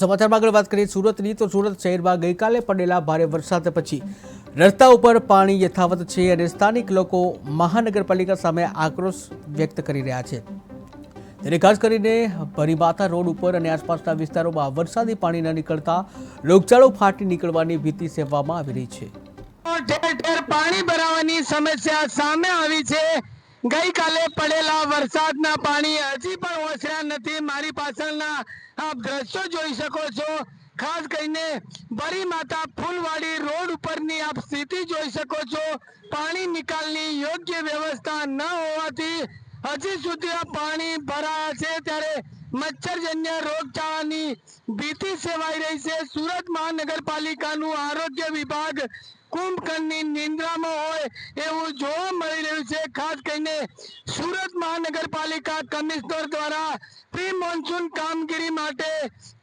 સમાચારમાં આગળ વાત કરીએ સુરતની, તો સુરત શહેરમાં ગઈકાલે પડેલા ભારે વરસાદ પછી રસ્તા ઉપર પાણી યથાવત છે અને સ્થાનિક લોકો મહાનગરપાલિકા સામે આક્રોશ વ્યક્ત કરી રહ્યા છે. ત્યારે ખાસ કરીને ભરીમાતા રોડ ઉપર અને આસપાસના વિસ્તારોમાં વરસાદી પાણી ન નીકળતા રોગચાળો ફાટી નીકળવાની ભીતિ સેવવામાં આવી રહી છે. પાણી ભરાવાની સમસ્યા સામે આવી છે. ગઈકાલે પડેલા વરસાદના પાણી હજી પણ ઓસર્યા નથી. મારી પાછળના આપ દ્રશ્યો જોઈ શકો છો. ખાસ કરીને બરી માતા ફૂલવાડી રોડ ઉપરની આપ સ્થિતિ જોઈ શકો છો. પાણી નિકાલની યોગ્ય વ્યવસ્થા ન હોવાથી હજી સુધી આ પાણી ભરાયા છે. ત્યારે મચ્છરજન્ય રોગચાળાની ભીતિ સેવાઈ રહી છે. સુરત મહાનગરપાલિકાનું આરોગ્ય વિભાગ કુંભકર્ણની હોય એવું જોવા મળી રહ્યું છે. ખાસ કરીને સુરત મહાનગરપાલિકા કમિશનર દ્વારા પ્રી મોન્સૂન કામગીરી માટે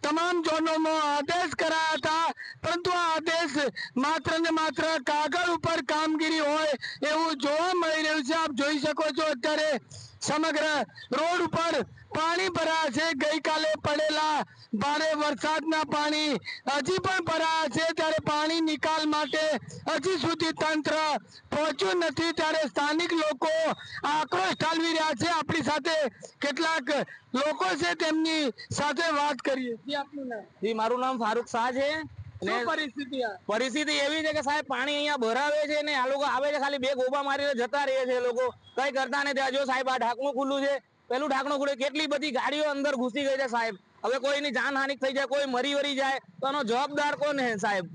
તમામ ઝોનોમાં આદેશ કરાયા હતા. પરંતુ આ આદેશ માત્ર ને માત્ર કાગળ ઉપર કામગીરી હોય એવું જોવા મળી રહ્યું છે. આપ જોઈ શકો છો અત્યારે સમગ્ર રોડ ઉપર પાણી ભરાયા છે. ગઈકાલે પડેલા ભારે વરસાદના પાણી હજી પણ ભરાયા છે. ત્યારે પાણી નિકાલ માટે હજી સુધી તંત્ર પહોંચ્યું નથી. ત્યારે સ્થાનિક લોકો આક્રોશ ઠાલવી રહ્યા છે. આપણી સાથે કેટલાક લોકો છે. તેમની સાથે વાત કરીએ. મારું નામ ફારૂક શાહ છે. પરિસ્થિતિ એવી છે કે સાહેબ પાણી અહીંયા ભરાવે છે ને આ લોકો આવે છે ખાલી બે ગોબા મારીને જતા રહે છે લોકો. કઈ કરતા નથી. જો સાહેબ આ ઢાંકણું ખુલ્લું છે. પેલું ઢાંકણું ખુલ્લું કેટલી બધી ગાડીઓ અંદર ઘૂસી ગઈ છે સાહેબ. હવે કોઈની જાનહાનિ થઈ જાય કોઈ મરી વરી જાય તો એનો જવાબદાર કોણ હે સાહેબ?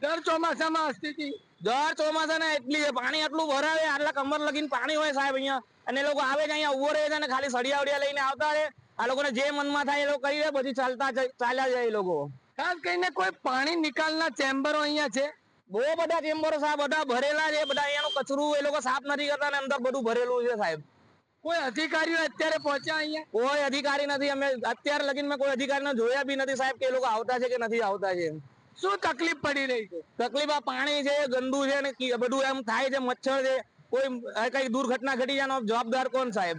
દર ચોમાસામાં સ્થિતિ. દર ચોમાસા ને એટલી છે. પાણી આટલું ભરાવે આટલા કમર લગીને પાણી હોય સાહેબ અહીંયા. અને એ લોકો આવે છે અહીંયા ઊભો રહે છે અને ખાલી સળિયા લઈને આવતા રહે. આ લોકોને જે મનમાં થાય એ લોકો કરી દે પછી ચાલતા ચાલ્યા જાય એ લોકો. ખાસ કરીને કોઈ પાણી નિકાલના ચેમ્બરો અહીંયા છે. બહુ બધા ચેમ્બરો સાહેબ બધા ભરેલા છે બધા અહીંયાનું કચરું એ લોકો સાફ નથી કરતા ને અંદર બધું ભરેલું છે સાહેબ. કોઈ અધિકારીઓ અત્યારે પહોંચ્યા અહીંયા? કોઈ અધિકારી નથી અમે અત્યારે લગીન મેં કોઈ અધિકારીને જોયા બી નથી સાહેબ કે એ લોકો આવતા છે કે નથી આવતા છે. શું તકલીફ પડી રહી છે? તકલીફ આ પાણી છે ગંદુ છે ને બધું એમ થાય છે મચ્છર છે. કોઈ કઈ દુર્ઘટના ઘટી જાય જવાબદાર કોણ સાહેબ?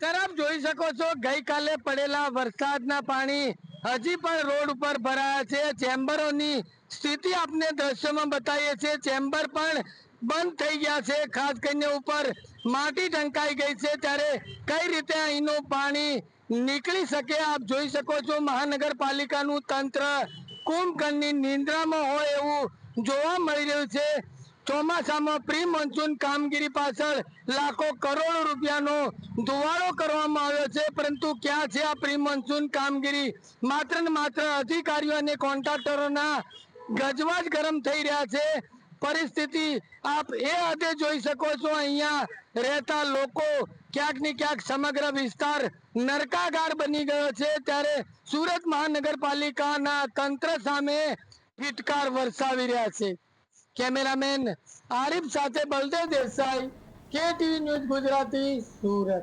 આપ જોઈ શકો છો ગઈકાલે પડેલા વરસાદના પાણી હજી પણ રોડ ઉપર ભરાયા છે. ચેમ્બરોની સ્થિતિ આપને દ્રશ્યમાં બતાવીએ છીએ. ચેમ્બર પણ બંધ થઈ ગયા છે. ખાસ કરીને ઉપર માટી ઢંકાઈ ગઈ છે. ત્યારે કઈ રીતે અહીંનું પાણી નીકળી શકે આપ જોઈ શકો છો. મહાનગરપાલિકાનું તંત્ર કુંભકર્ણની નિંદ્રામાં હોય એવું જોવા મળી રહ્યું છે. ચોમાસામાં પ્રી મોન્સૂન કામગીરી પાછળ લાખો કરોડો રૂપિયાનો ધુવાળો કરવામાં આવ્યો છે. પરંતુ ક્યાં છે આ પ્રી મોન્સૂન કામગીરી? માત્ર ને માત્ર અધિકારીઓ અને કોન્ટ્રાક્ટરોના ગજવા જ ગરમ થઈ રહ્યા છે. પરિસ્થિતિ આપ એ હદે જોઈ શકો છો, અહીંયા રહેતા લોકો ક્યાંક ને ક્યાંક સમગ્ર વિસ્તાર નરકાગાર બની ગયો છે. ત્યારે સુરત મહાનગરપાલિકાના તંત્ર સામે ફિટકાર વરસાવી રહ્યા છે. કેમેરામેન આરિફ સાથે બલદેવ દેસાઈ કે ટીવી ન્યૂઝ ગુજરાતી સુરત.